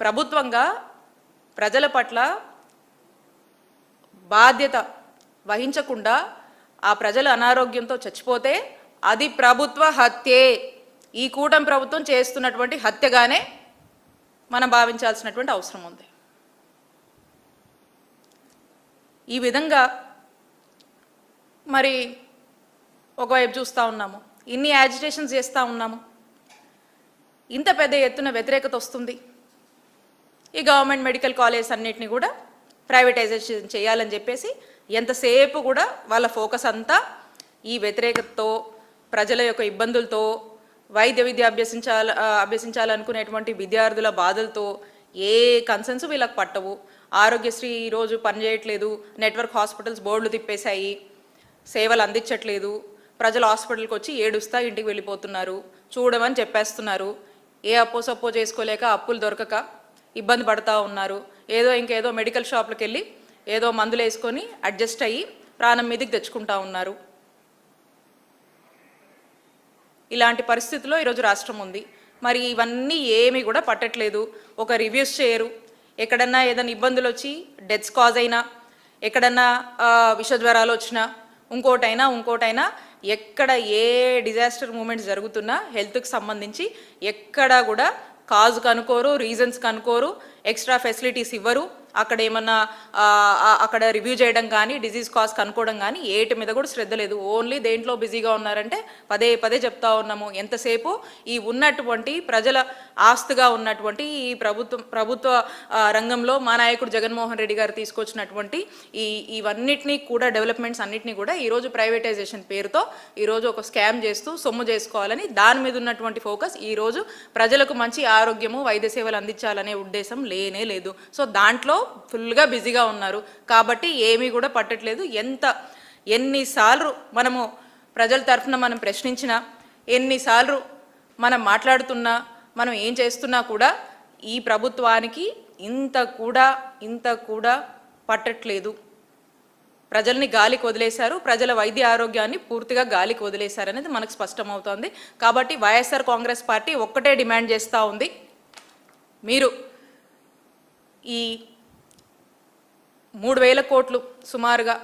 ప్రభుత్వంగా ప్రజల పట్ల బాధ్యత వహించకుండా ఆ ప్రజలు అనారోగ్యంతో చచ్చిపోతే అది ప్రభుత్వ హత్యే. ఈ కూటమి ప్రభుత్వం చేస్తున్నటువంటి హత్యగానే మనం భావించాల్సినటువంటి అవసరం ఉంది. ఈ విధంగా మరి ఒకవైపు చూస్తూ ఉన్నాము. ఇన్ని యాజిటేషన్స్ చేస్తూ ఉన్నాము. ఇంత పెద్ద ఎత్తున వ్యతిరేకత వస్తుంది. ఈ గవర్నమెంట్ మెడికల్ కాలేజ్ అన్నిటిని కూడా ప్రైవేటైజేషన్ చేయాలని చెప్పేసి ఎంతసేపు కూడా వాళ్ళ ఫోకస్ అంతా ఈ వ్యతిరేకతతో ప్రజల యొక్క ఇబ్బందులతో వైద్య విద్య అభ్యసించాల అభ్యసించాలనుకునేటువంటి విద్యార్థుల బాధలతో ఏ కన్సర్న్స్ వీళ్ళకి పట్టవు. ఆరోగ్యశ్రీ ఈరోజు పనిచేయట్లేదు నెట్వర్క్ హాస్పిటల్స్ బోర్డులు తిప్పేశాయి సేవలు అందించట్లేదు ప్రజలు హాస్పిటల్కి వచ్చి ఏడుస్తా ఇంటికి వెళ్ళిపోతున్నారు చూడమని చెప్పేస్తున్నారు. ఏ అప్పో సప్పో చేసుకోలేక అప్పులు దొరకక ఇబ్బంది పడతా ఉన్నారు. ఏదో ఇంకేదో మెడికల్ షాప్లకు వెళ్ళి ఏదో మందులు వేసుకొని అడ్జస్ట్ అయ్యి ప్రాణం మీదకి తెచ్చుకుంటా ఉన్నారు. ఇలాంటి పరిస్థితిలో ఈరోజు రాష్ట్రం ఉంది. మరి ఇవన్నీ ఏమీ కూడా పట్టట్లేదు. ఒక రివ్యూస్ చేయరు. ఎక్కడన్నా ఏదైనా ఇబ్బందులు వచ్చి డెత్స్ కాజ్ అయినా ఎక్కడన్నా విషజ్వరాలు వచ్చినా ఇంకోటైనా ఇంకోటైనా ఎక్కడ ఏ డిజాస్టర్ మూమెంట్స్ జరుగుతున్నా హెల్త్కి సంబంధించి ఎక్కడ కూడా కాజు కనుకోరు రీజన్స్ కనుకోరు ఎక్స్ట్రా ఫెసిలిటీస్ ఇవ్వరు. అక్కడ ఏమన్నా అక్కడ రివ్యూ చేయడం కానీ డిజీజ్ కాజ్ కనుక్కోవడం కానీ ఏటి మీద కూడా శ్రద్ధ లేదు. ఓన్లీ దేంట్లో బిజీగా ఉన్నారంటే పదే పదే చెప్తా ఉన్నాము. ఎంతసేపు ఈ ఉన్నటువంటి ప్రజల ఆస్తిగా ఉన్నటువంటి ఈ ప్రభుత్వం ప్రభుత్వ రంగంలో మా నాయకుడు జగన్మోహన్ రెడ్డి గారు తీసుకొచ్చినటువంటి ఈ ఇవన్నిటినీ కూడా డెవలప్మెంట్స్ అన్నిటినీ కూడా ఈరోజు ప్రైవేటైజేషన్ పేరుతో ఈరోజు ఒక స్కామ్ చేస్తూ సొమ్ము చేసుకోవాలని దాని మీద ఉన్నటువంటి ఫోకస్ ఈరోజు ప్రజలకు మంచి ఆరోగ్యము వైద్య సేవలు అందించాలనే ఉద్దేశం లేదు. లేనే లేదు. సో దాంట్లో ఫుల్గా బిజీగా ఉన్నారు. కాబట్టి ఏమీ కూడా పట్టట్లేదు. ఎంత ఎన్నిసార్లు మనము ప్రజల తరఫున మనం ప్రశ్నించినా ఎన్నిసార్లు మనం మాట్లాడుతున్నా మనం ఏం చేస్తున్నా కూడా ఈ ప్రభుత్వానికి ఇంత కూడా ఇంత కూడా పట్టట్లేదు. ప్రజల్ని గాలికి వదిలేశారు. ప్రజల వైద్య ఆరోగ్యాన్ని పూర్తిగా గాలికి వదిలేశారు అనేది మనకు స్పష్టమవుతోంది. కాబట్టి వైఎస్ఆర్ కాంగ్రెస్ పార్టీ ఒక్కటే డిమాండ్ చేస్తూ ఉంది. మీరు ఈ మూడు వేల కోట్లు సుమారుగా